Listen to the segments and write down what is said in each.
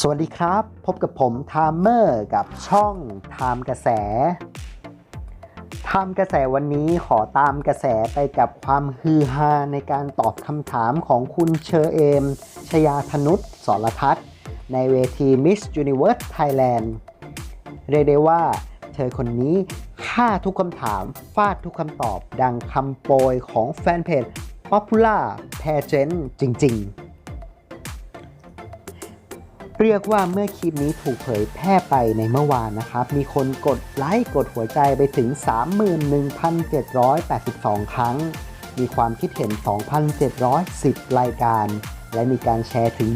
สวัสดีครับ พบกับผมไทม์เมอร์กับช่องไทม์กระแสไทม์กระแสวันนี้ขอตามกระแสไปกับความฮือฮาในการตอบคำถามของคุณเชอเอม ชยาธนุษสรทัศน์ ในเวที Miss Universe Thailand เรียกได้ว่าเธอคนนี้ฆ่าทุกคำถาม ฟาดทุกคำตอบดังคำโปรยของแฟนเพจ Popular Pageant จริง ๆ เรียกว่าเมื่อคลิปนี้ถูกเผยแพร่ไปในเมื่อวานนะครับ มีคนกดไลค์กดหัวใจไปถึง 31,782 ครั้ง มีความคิดเห็น 2,710 รายการ และมีการแชร์ถึง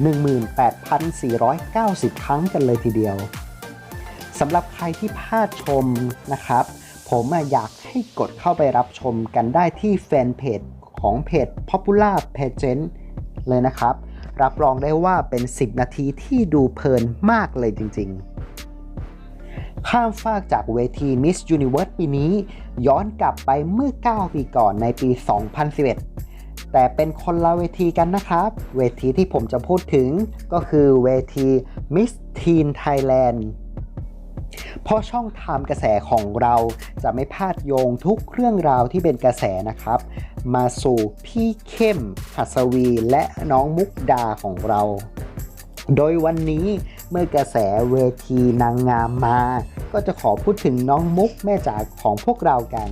18,490 ครั้งกันเลยทีเดียวสำหรับใครที่พลาดชมนะครับ ผมอยากให้กดเข้าไปรับชมกันได้ที่แฟนเพจของเพจ Popular Pageant เลยนะครับ รับรองได้ว่าเป็น 10 นาทีที่ดูเพลินมากเลยจริง ๆ ข้ามฟากจากเวที Miss Universe ปีนี้ ย้อนกลับไปเมื่อ 9 ปีก่อนในปี 2011 แต่เป็นคนละเวทีกันนะครับ เวทีที่ผมจะพูดถึงก็คือเวที Miss Teen Thailand เพราะช่องไทม์กระแสของเราจะไม่พลาดโยงทุกเรื่องราวที่เป็นกระแสนะครับ มาสู่พี่เข้มหัสวีและน้องมุกดาของเรา โดยวันนี้เมื่อกระแสเวทีนางงามมา ก็จะขอพูดถึงน้องมุกแม่จ๋าของพวกเรากัน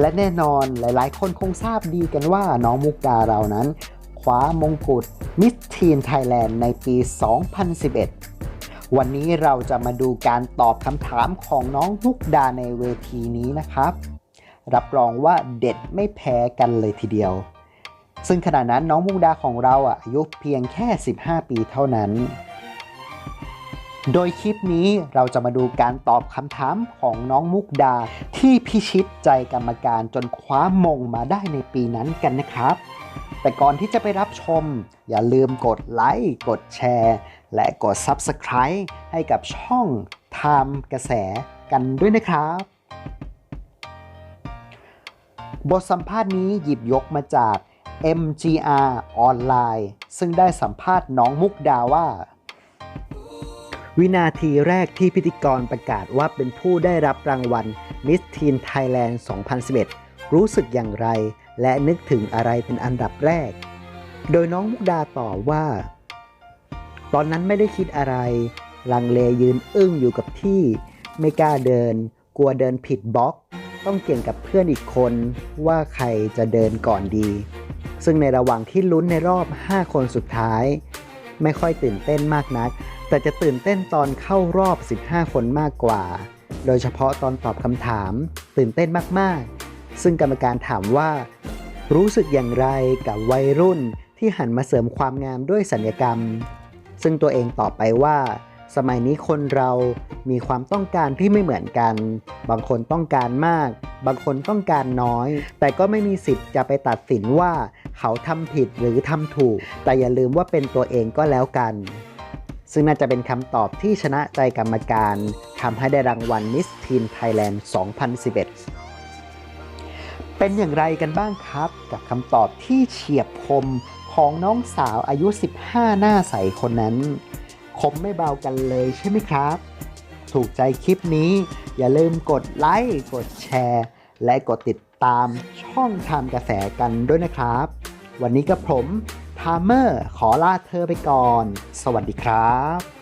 และแน่นอนหลายๆ คนคงทราบดีกันว่าน้องมุกดาเรานั้น คว้ามงกุฎมิสทีนไทยแลนด์ในปี 2011 วันนี้เราจะมาดูการตอบคำถามของน้องมุกดาในเวทีนี้นะครับ รับรองว่าเด็ดไม่แพ้กันเลยทีเดียว ซึ่งขณะนั้นน้องมุกดาของเราอะอายุเพียงแค่ 15 ปีเท่านั้น โดยคลิปนี้เราจะมาดูการตอบคำถามของน้องมุกดาที่พิชิตใจกรรมการจนคว้ามงมาได้ในปีนั้นกันนะครับ แต่ก่อนที่จะไปรับชม อย่าลืมกดไลค์กดแชร์ และกด Subscribe ให้กับช่องไทม์กระแสกันด้วยนะครับ บทสัมภาษณ์นี้หยิบยกมาจาก MGR ออนไลน์ ซึ่งได้สัมภาษณ์น้องมุกดาว่า วินาทีแรกที่พิธีกรประกาศว่าเป็นผู้ได้รับรางวัล Miss Teen Thailand 2011 รู้สึกอย่างไร และนึกถึงอะไรเป็นอันดับแรก โดยน้องมุกดาตอบว่า ตอนนั้นไม่ได้คิดอะไร ลังเลยืนอึ้งอยู่กับที่ ไม่กล้าเดิน กลัวเดินผิดบล็อก ต้องเกี่ยงกับเพื่อนอีกคนว่าใครจะเดินก่อนดี ซึ่งในระหว่างที่ลุ้นในรอบ 5 คนสุดท้าย ไม่ค่อยตื่นเต้นมากนัก แต่จะตื่นเต้นตอนเข้ารอบ 15 คนมากกว่า โดยเฉพาะตอนตอบคำถาม ตื่นเต้นมากๆ ซึ่งกรรมการถามว่า รู้สึกอย่างไรกับวัยรุ่นที่หันมาเสริมความงามด้วยสัญญกรรม ซึ่งตัวเองตอบไปว่า สมัยนี้คนเรามีความต้องการที่ไม่เหมือนกัน บางคนต้องการมาก บางคนต้องการน้อย แต่ก็ไม่มีสิทธิ์จะไปตัดสินว่าเขาทำผิดหรือทำถูก แต่อย่าลืมว่าเป็นตัวเองก็แล้วกัน ซึ่งน่าจะเป็นคำตอบที่ชนะใจกรรมการทำให้ได้รางวัล Miss Teen Thailand 2011เป็นอย่างไรกันบ้างครับ กับคำตอบที่เฉียบคม ของน้องสาวอายุ 15 หน้าใสคนนั้น คมไม่เบากันเลยใช่ไหมครับ ถูกใจคลิปนี้ อย่าลืมกดไลค์กดแชร์ และกดติดตามช่องทำกระแสกันด้วยนะครับ วันนี้กับผมทามเมอร์ขอลาเธอไปก่อน สวัสดีครับ